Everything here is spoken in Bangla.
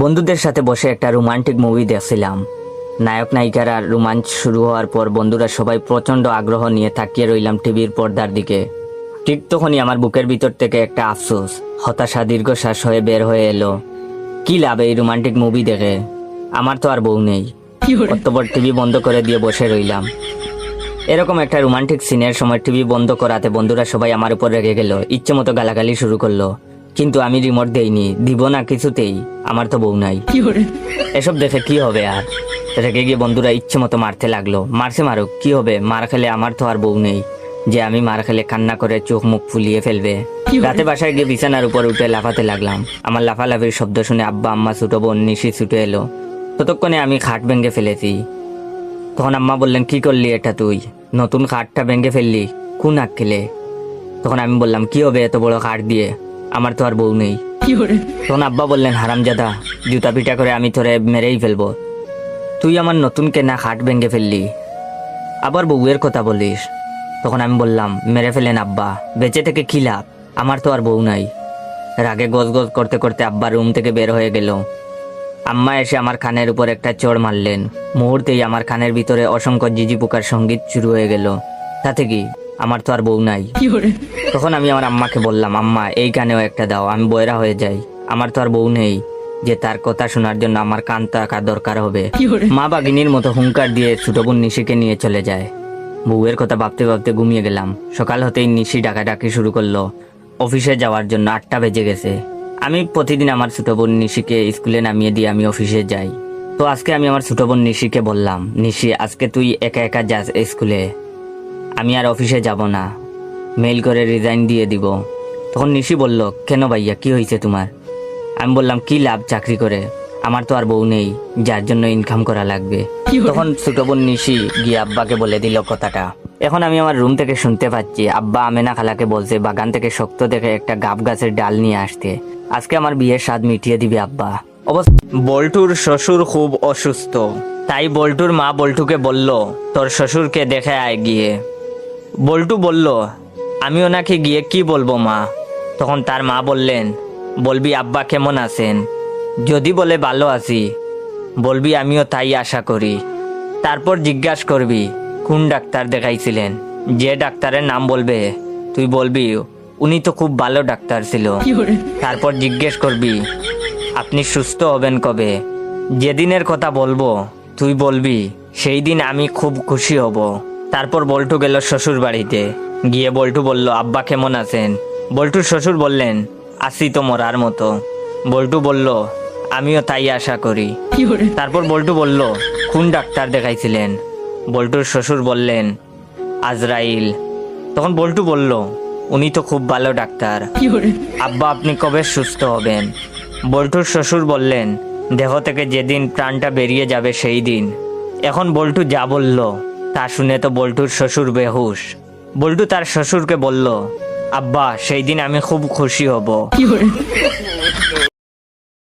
বন্ধুদের সাথে বসে একটা রোমান্টিক মুভি দেখছিলাম। নায়ক নায়িকার আর রোমাঞ্চ শুরু হওয়ার পর বন্ধুরা সবাই প্রচণ্ড আগ্রহ নিয়ে তাকিয়ে রইলাম টিভির পর্দার দিকে। ঠিক তখনই আমার বুকের ভিতর থেকে একটা আফসোস হতাশা দীর্ঘশ্বাস হয়ে বের হয়ে এলো। কি লাভ এই রোমান্টিক মুভি দেখে? আমার তো আর বউ নেই। অতপর টিভি বন্ধ করে দিয়ে বসে রইলাম। এরকম একটা রোমান্টিক সিনের সময় টিভি বন্ধ করাতে বন্ধুরা সবাই আমার উপর রেগে গেল ইচ্ছে মতো গালাগালি শুরু করল। কিন্তু আমি রিমোট দেইনি দিব না কিছুতেই আমার তো বউ নাই। এসব দেখে কি হবে আর? রেগে গিয়ে বন্ধুরা ইচ্ছে মতো মারতে লাগল। মারছে মারুক কি হবে? মার খেলে আমার তো আর বউ নেই। যে আমি মার খেলে কান্না করে চোখ মুখ ফুলিয়ে ফেলবে। রাতে বাসায় গিয়ে বিছানার উপর উঠে লাফাতে লাগলাম। আমার লাফালাফির শব্দ শুনে আব্বা আম্মা ছুটো বোন নিশি ছুটে এলো। ততক্ষণে আমি খাট ভেঙে ফেলেছি। তখন আম্মা বললেন কি করলি এটা তুই? নতুন খাটটা ভেঙে ফেললি? কোন আক্কেলে? তখন আমি বললাম কি হবে এত বড় খাট দিয়ে? আমার তো আর বউ নেই। তখন আব্বা বললেন হারামজাদা জুতা পিটা করে আমি তোরে মেরেই ফেলব। তুই আমার নতুন কেনা খাট ভেঙে ফেললি। আবার বউয়ের কথা বলিস। তখন আমি বললাম মেরে ফেলেন আব্বা বেঁচে থেকে কি লাভ? আমার তো আর বউ নাই। রাগে গজ গজ করতে করতে আব্বা রুম থেকে বের হয়ে গেল। আম্মা এসে আমার খানের উপর একটা চড় মারলেন। মুহূর্তেই আমার খানের ভিতরে অসংখ্য জিজি পোকার সংগীত শুরু হয়ে গেল। তাতে কি? আমার তো আর বউ নাই। তখন আমি আমার আম্মাকে বললাম আম্মা এই গানেও একটা দাও আমি বয়রা হয়ে যাই। আমার তো আর বউ নেই যে তার কথা শোনার জন্য আমার কান থাকা দরকার হবে। মা বাগিনীর মতো হুঙ্কার দিয়ে ছোট বোন নিশিকে নিয়ে চলে যায়। বউয়ের কথা ভাবতে ভাবতে ঘুমিয়ে গেলাম। সকাল হতেই নিশি ডাকাডাকি শুরু করল। অফিসে যাওয়ার জন্য আটটা বেজে গেছে। আমি প্রতিদিন আমার ছোট বোন নিশিকে স্কুলে নামিয়ে দিয়ে আমি অফিসে যাই। তো আজকে আমি আমার ছোট বোন নিশিকে বললাম নিশি আজকে তুই একা একা যাস স্কুলে? আমি আর অফিসে যাব না। মেল করে রিজাইন দিয়ে দিব। তখন নিশি বলল, কেন ভাইয়া, কি হয়েছে তোমার? আমি বললাম, কি লাভ চাকরি করে? আমার তো আর বউ নেই, যার জন্য ইনকাম করা লাগবে। তখন ছোট বোন নিশি গিয়ে আব্বাকে বলে দিল কথাটা। এখন আমি আমার রুম থেকে শুনতে পাচ্ছি, আব্বা আমেনা খালাকে বলছে, বাগান থেকে শক্ত দেখে একটা গাব গাছের ডাল নিয়ে আসতে। আজকে আমার বিয়ের স্বাদ মিটিয়ে দিবে আব্বা। অবশ্য বল্টুর শ্বশুর খুব অসুস্থ। তাই বল্টুর মা বল্টুকে বলল, তোর শ্বশুরকে দেখে আয় গিয়ে। বল্টু বলল আমি ওনাকে গিয়ে কি বলব মা? তখন তার মা বললেন বলবি আব্বা কেমন আছেন? যদি বলে ভালো আছি। বলবি আমিও তাই আশা করি। তারপর জিজ্ঞাসা করবি কোন ডাক্তার দেখাইছিলেন? যে ডাক্তারের নাম বলবে। তুই বলবি উনি তো খুব ভালো ডাক্তার ছিল। তারপর জিজ্ঞেস করবি আপনি সুস্থ হবেন কবে? যেদিনের কথা বলব তুই বলবি সেই দিন আমি খুব খুশি হব। তারপর বল্টু গেল শ্বশুর বাড়িতে। গিয়ে বল্টু বলল আব্বা কেমন আছেন? বল্টুর শ্বশুর বললেন আসি তো মরার মতো। বল্টু বলল আমিও তাই আশা করি। তারপর বল্টু বলল কোন ডাক্তার দেখাইছিলেন। বল্টুর শ্বশুর বললেন আজরাইল। তখন বল্টু বলল উনি তো খুব ভালো ডাক্তার। আব্বা আপনি কবে সুস্থ হবেন? বল্টুর শ্বশুর বললেন দেহ থেকে যেদিন প্রাণটা বেরিয়ে যাবে সেই দিন। এখন বল্টু যা বলল তা শুনে তো বল্টুর শ্বশুর বেহুশ। বল্টু তার শ্বশুরকে বলল, আব্বা সেই দিন আমি খুব খুশি হব।